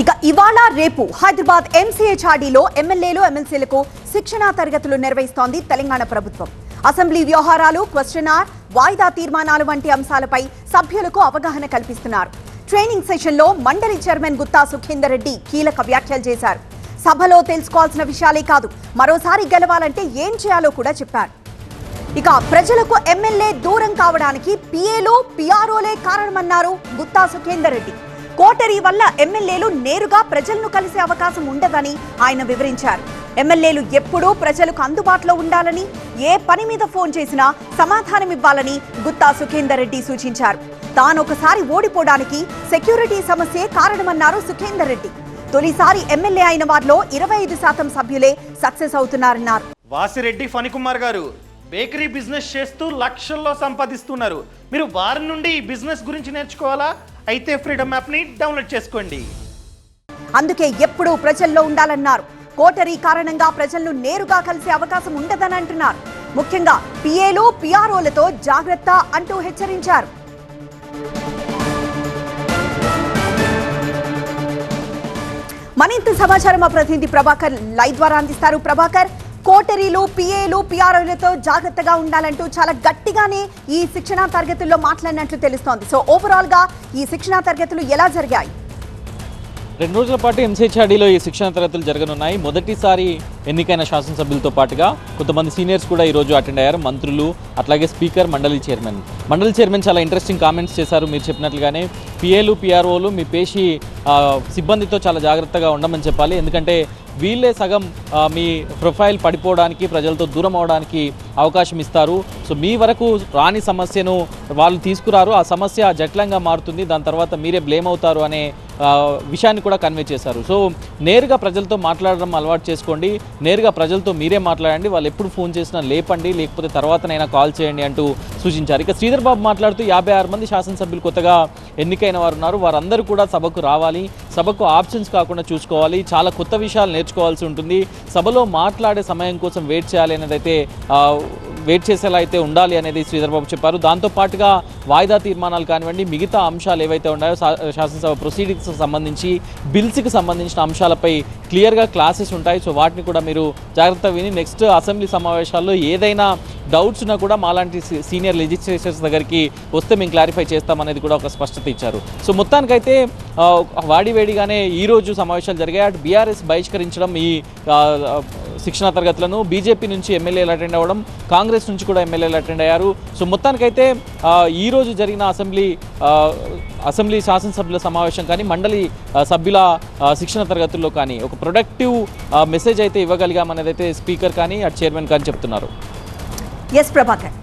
ఇక ఇవాళ రేపు హైదరాబాద్ ఎంసీహెచ్ఆర్డీలో ఎమ్మెల్యేలు ఎమ్మెల్సీలకు శిక్షణా తరగతులు నిర్వహిస్తోంది తెలంగాణ ప్రభుత్వం. అసెంబ్లీ వ్యవహారాలు క్వశ్చనార్ వాయిదా తీర్మానాలు వంటి అంశాలపై సభ్యులకు అవగాహన కల్పిస్తున్నారు. ట్రైనింగ్ సెషన్లో మండలి చైర్మన్ గుత్తా సుఖేందర్ రెడ్డి కీలక వ్యాఖ్యలు చేశారు. సభలో తెలుసుకోవాల్సిన విషయాలే కాదు మరోసారి గెలవాలంటే ఏం చేయాలో కూడా చెప్పారు. ఇక ప్రజలకు ఎమ్మెల్యే దూరం కావడానికి పిఏలు పిఆర్ఓలే కారణమన్నారు గుత్తా సుఖేందర్ రెడ్డి. కోటరీ వల్ల ఎమ్మెల్యేలు నేరుగా ప్రజలను కలిసే అవకాశం ఉండదని ఆయన వివరించారు. ఎమ్మెల్యేలు ఎప్పుడూ ప్రజలకు అందుబాటులో ఉండాలని ఏ పని మీద ఫోన్ చేసినా సమాధానం ఇవ్వాలని గుత్తా సుఖేందర్ రెడ్డి సూచించారు. తానొకసారి ఓడిపోవడానికి సెక్యూరిటీ సమస్యే కారణమన్నారు సుఖేందర్ రెడ్డి. తొలిసారి ఎమ్మెల్యే అయిన వారిలో ఇరవై ఐదు శాతం సభ్యులే సక్సెస్ అవుతున్నారన్నారు. వాసిరెడ్డి ఫణికుమార్ గారు బేకరీ బిజినెస్ చేస్తూ లక్షల్లో సంపాదిస్తున్నారు. మీరు వారి నుండి ఈ బిజినెస్ గురించి నేర్చుకోవాలా? అయితే ఫ్రీడమ్ యాప్ని డౌన్లోడ్ చేసుకోండి. అందుకే ఎప్పుడూ ప్రజల్లో ఉండాలన్నారు. కోటరీ కారణంగా ప్రజలను నేరుగా కలిసే అవకాశం ఉండదని అంటున్నారు. ముఖ్యంగా పిఏలు పిఆర్ఓలతో జాగ్రత్త అంటూ హెచ్చరించారు. మరింత సమాచారం మా ప్రతినిధి ప్రభాకర్ లైవ్ ద్వారా అందిస్తారు. ప్రభాకర్ కోటరీలు పిఏలు పిఆర్ఓలతో జాగ్రత్తగా ఉండాలంటూ చాలా గట్టిగానే ఈ శిక్షణా తరగతుల్లో మాట్లాడినట్లు తెలుస్తోంది. సో ఓవరాల్గా ఈ శిక్షణా తరగతులు ఎలా జరిగాయి? రెండు రోజుల పాటు ఎంసీహెచ్ఆర్డీలో ఈ శిక్షణ తరగతులు జరగనున్నాయి. మొదటిసారి ఎన్నికైన శాసనసభ్యులతో పాటుగా కొంతమంది సీనియర్స్ కూడా ఈరోజు అటెండ్ అయ్యారు. మంత్రులు అట్లాగే స్పీకర్ మండలి చైర్మన్. మండలి చైర్మన్ చాలా ఇంట్రెస్టింగ్ కామెంట్స్ చేశారు మీరు చెప్పినట్లుగానే. పిఏలు పిఆర్ఓలు మీ పేషి సిబ్బందితో చాలా జాగ్రత్తగా ఉండమని చెప్పాలి. ఎందుకంటే వీళ్ళే సగం మీ ప్రొఫైల్ పడిపోవడానికి ప్రజలతో దూరం అవడానికి అవకాశం ఇస్తారు. సో మీ వరకు రాని సమస్యను వాళ్ళు తీసుకురారు. ఆ సమస్య జట్లంగా మారుతుంది. దాని తర్వాత మీరే బ్లేమ్ అవుతారు అనే విషయాన్ని కూడా కన్వే చేశారు. సో నేరుగా ప్రజలతో మాట్లాడడం అలవాటు చేసుకోండి. నేరుగా ప్రజలతో మీరే మాట్లాడండి. వాళ్ళు ఎప్పుడు ఫోన్ చేసినా లేపండి. లేకపోతే తర్వాతనైనా కాల్ చేయండి అంటూ సూచించారు. ఇక శ్రీధర్ బాబు మాట్లాడుతూ యాభై ఆరు మంది శాసనసభ్యులు కొత్తగా ఎన్నికైన వారు ఉన్నారు వారందరూ కూడా సభకు రావాలి. సభకు ఆప్షన్స్ కాకుండా చూసుకోవాలి. చాలా కొత్త విషయాలు నేర్చుకోవాల్సి ఉంటుంది. సభలో మాట్లాడే సమయం కోసం వెయిట్ చేయాలి అనేది అయితే వెయిట్ చేసేలా అయితే ఉండాలి అనేది శ్రీధర్బాబు చెప్పారు. దాంతో పాటుగా వాయిదా తీర్మానాలు కానివ్వండి మిగతా అంశాలు ఏవైతే ఉన్నాయో శా- శాసనసభ ప్రొసీడింగ్స్ సంబంధించి బిల్స్కి సంబంధించిన అంశాలపై క్లియర్గా క్లాసెస్ ఉంటాయి. సో వాటిని కూడా మీరు జాగ్రత్త విని నెక్స్ట్ అసెంబ్లీ సమావేశాల్లో ఏదైనా డౌట్స్ ఉన్నా కూడా మాలాంటి సీనియర్ లెజిస్లేచర్స్ దగ్గరికి వస్తే మేము క్లారిఫై చేస్తామనేది కూడా ఒక స్పష్టత ఇచ్చారు. సో మొత్తానికైతే ఆ, వాడివేడిగానే ఈరోజు సమావేశాలు జరిగాయి. అటు బీఆర్ఎస్ బహిష్కరించడం ఈ శిక్షణా తరగతులను బీజేపీ నుంచి ఎమ్మెల్యేలు అటెండ్ అవ్వడం కాంగ్రెస్ నుంచి కూడా ఎమ్మెల్యేలు అటెండ్ అయ్యారు. సో మొత్తానికైతే ఈరోజు జరిగిన అసెంబ్లీ అసెంబ్లీ శాసనసభ్యుల సమావేశం కానీ మండలి సభ్యుల శిక్షణ తరగతుల్లో కానీ ఒక ప్రొడక్టివ్ మెసేజ్ అయితే ఇవ్వగలిగామనేది అయితే స్పీకర్ కానీ అటు చైర్మన్ కానీ చెప్తున్నారు. ఎస్ ప్రభాకర్